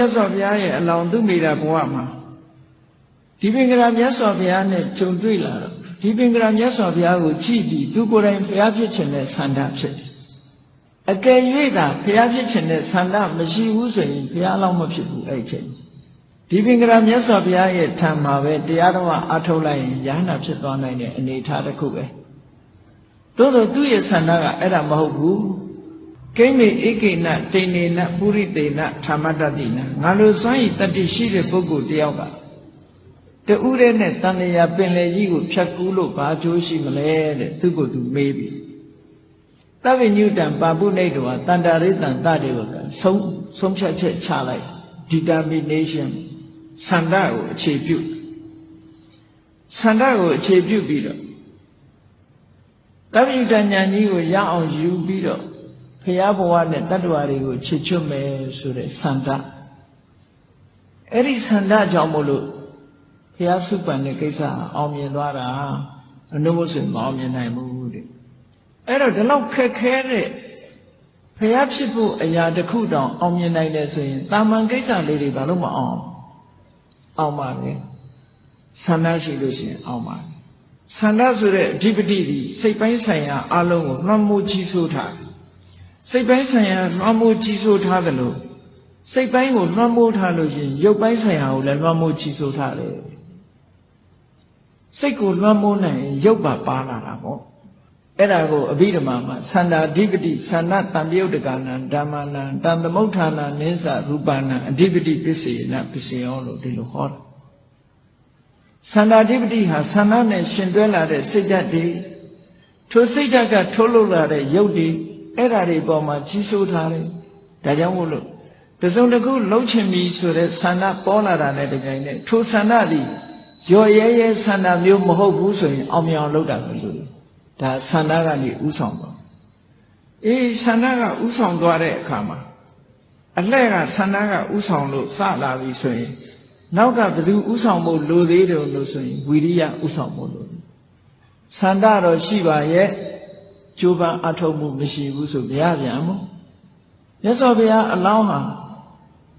မြတ်စွာဘုရားရဲ့အလောင်းသူမိတာဘဝမှာဒီပင်ကရာမြတ်စွာဘုရားနဲ့ကြုံတွေ့လာတော့ဒီပင်ကရာမြတ်စွာဘုရားကိုကြည့်ပြီးသူကိုယ်တိုင်ဘုရားဖြစ်ခြင်းနဲ့ဆန္ဒဖြစ်တယ်အကယ်၍သာဘုရားဖြစ်ခြင်းနဲ့ဆန္ဒမရှိဘူးဆိုရင်ဘုရားလောင်းမဖြစ်ဘူးအဲ့ဒီချိန်ဒီပင်ကရာမြတ်စွာဘုရားရဲ့ထံမှာပဲတရားတော်အထုတ်လိုက်ရင်ယ ahanan ဖြစ်သွားနိုင်တဲ့အနေအထားတစ်ခုပဲသို့တော့သူ့ရဲ့ဆန္ဒကအဲ့ဒါမဟုတ်ဘူး ကိမ္မေဧကိဏတိနေနပုရိတေနထာမတတိနငါလိုစွမ်းဤတတိရှိတဲ့ပုဂ္ဂိုလ်တယောက်ကတူရဲနဲ့တန်လျာပင်လေကြီးကိုဖြတ်ကူးလို့ဘာကျိုးရှိမလဲတဲ့သူကိုသူမေးပြီသဗ္ဗညုတံပါပုနိတောတန္တာရိတံတတေဝကဆုံးဆုံးဖြတ်ချက်ချလိုက် determination ဆန္ဒကိုအခြေပြုဆန္ဒကိုအခြေပြုပြီးတော့သဗ္ဗညုတဉာဏ်ကြီးကိုရအောင်ယူပြီးတော့ ဖရာဘဝနဲ့တတ္တဝါတွေကိုချစ်ချွတ်မယ်ဆိုတဲ့ဆန္ဒအဲ့ဒီဆန္ဒကြောင့်မို့လို့ဖရာစုပန်တဲ့ကိစ္စအောင်မြင်သွားတာအနုမို့ဆိုမအောင်မြင်နိုင်ဘူးတဲ့အဲ့တော့ဒီလောက်ခက်ခဲတဲ့ဖရာဖြစ်ဖို့အရာတစ်ခုတောင်အောင်မြင်နိုင်တယ်ဆိုရင်တာမန်ကိစ္စလေးတွေဘာလို့မအောင်အောင်ပါလဲဆန္ဒရှိလို့ရှိရင်အောင်ပါဆန္ဒဆိုတဲ့အဓိပတိဒီစိတ်ပိုင်းဆိုင်ရာအလုံးကိုလွှမ်းမိုးကြီးစိုးထားတယ် စိတ်ပိုင်းဆိုင်ရာလွှမ်းမိုးကြီးစိုးထားတယ်လို့စိတ်ပိုင်းကိုလွှမ်းမိုးထားလို့ရှိရင်ရုပ်ပိုင်းဆိုင်ရာကိုလည်းလွှမ်းမိုးကြီးစိုးထားတယ်စိတ်ကိုလွှမ်းမိုးနိုင်ရင်ရုပ်ပါပါလာတာပေါ့အဲ့ဒါကိုအဘိဓမ္မာမှာသန္တာအဓိပတိသန္နတံပြုတ်တကနာဓမ္မနာတံသမုဋ္ဌာနာနိစ္စရူပနာအဓိပတိပစ္စေနပစ္စေယောလို့ဒီလိုဟောတာသန္တာအဓိပတိဟာသန္နနဲ့ရှင်တွဲလာတဲ့စိတ်ဓာတ်တွေထိုစိတ်ဓာတ်ကထုတ်လုပ်လာတဲ့ရုပ်တွေ အဲ့ဓာတွေပေါ်မှာကြီးစိုးထားတယ်ဒါကြောင့်မို့လို့တစုံတစ်ခုလှုပ်ချင်ပြီဆိုတဲ့ဆန္ဒပေါ်လာတာနဲ့တကယ်နဲ့ထိုဆန္ဒသည်ရော်ရဲရဲဆန္ဒမျိုးမဟုတ်ဘူးဆိုရင်အောင်မြင်အောင်လုပ်တာပဲလို့ဒါဆန္ဒကနေဥဆောင်ပါအေးဆန္ဒကဥဆောင်သွားတဲ့အခါမှာအလှဲ့ကဆန္ဒကဥဆောင်လို့စလာပြီဆိုရင်နောက်ကဘယ်သူဥဆောင်ဖို့လိုသေးတယ်လို့ဆိုရင်ဝီရိယဥဆောင်ဖို့လိုဆန္ဒတော့ရှိပါရဲ့ ကြိုးပမ်းအထောက်မှုမရှိဘူးဆိုဘုရားပြန်မို့မြတ်စွာဘုရားအလောင်းဟာ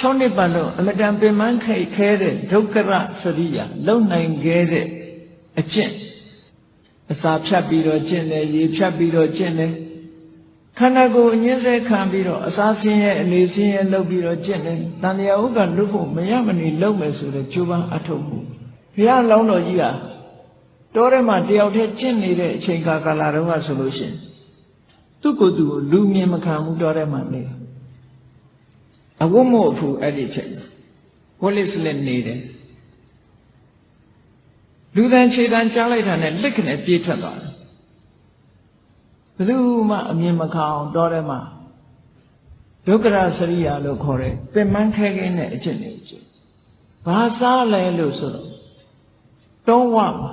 6နှစ်ပတ်လုံးအမတန်ပင်ပန်းခိတ်ခဲတဲ့ဒုက္ခရစရိယာလုံနိုင်ခဲ့တဲ့အကျင့်အစာဖြတ်ပြီးတော့ကျင့်တယ်ရေဖြတ်ပြီးတော့ကျင့်တယ်ခန္ဓာကိုယ်အငြင်းဆဲခံပြီးတော့အစာဆင်းရဲအနေဆင်းရဲလုပ်ပြီးတော့ကျင့်တယ်တန်လျာဥက္ကလွတ်ဖို့မရမနေလုပ်မယ်ဆိုတဲ့ကြိုးပမ်းအထောက်မှုဘုရားလောင်းတော်ကြီးဟာ တောထဲမှာတယောက်တည်းကျင့်နေတဲ့အချိန်ကာလတုန်းကဆိုလို့ရှိရင်သူ့ကိုယ်သူကိုလူမြင်မခံဘူးတောထဲမှာနေအဝတ်မို့အဖူအဲ့ဒီချိန်ဝလစ်လက်နေတယ်လူတန်ခြေတန်ကြားလိုက်တာနဲ့လက်ကနေပြေးထွက်သွားတယ်ဘယ်သူမှအမြင်မခံအောင်တောထဲမှာဒုက္ခရစရိယာလို့ခေါ်တဲ့ပင်မခဲခဲနဲ့အကျင့်တွေကျင့်ဘာစားလဲလို့ဆိုတော့တောဝမှာ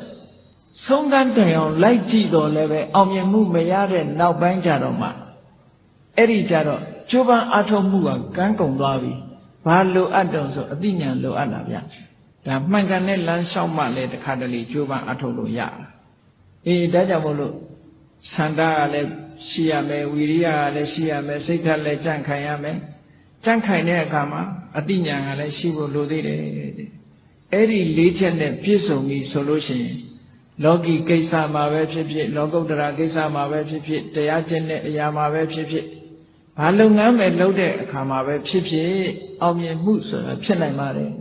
ဆုံးကန်းတိုင်အောင်လိုက်ကြည့်တော့လည်းပဲအောင်မြင်မှုမရတဲ့နောက်ပိုင်းကြတော့မှအဲ့ဒီကြတော့ကျိုးပန်းအားထုတ်မှုကကန်းကုန်သွားပြီဘာလိုအပ်တုံဆိုအသိဉာဏ်လိုအပ်တာဗျဒါမှန်ကန်တဲ့လမ်းလျှောက်မှလည်းတခါတလေကျိုးပန်းအားထုတ်လို့ရတာအေးဒါကြောင့်မို့လို့ဆန္ဒကလည်းရှိရမယ်ဝီရိယကလည်းရှိရမယ်စိတ်ဓာတ်လည်းကြန့်ခိုင်ရမယ်ကြန့်ခိုင်တဲ့အခါမှာအသိဉာဏ်ကလည်းရှိဖို့လိုသေးတယ်အဲ့ဒီလေးချက်နဲ့ပြည့်စုံပြီဆိုလို့ရှိရင် လောကီကိစ္စမှာပဲဖြစ်ဖြစ်လောကုတ္တရာကိစ္စမှာပဲဖြစ်ဖြစ်တရားကျင့်တဲ့အရာမှာပဲဖြစ်ဖြစ်ဘာလုပ်ငန်းပဲလုပ်တဲ့အခါမှာပဲဖြစ်ဖြစ်အောင်မြင်မှုဆိုတာဖြစ်နိုင်ပါတယ်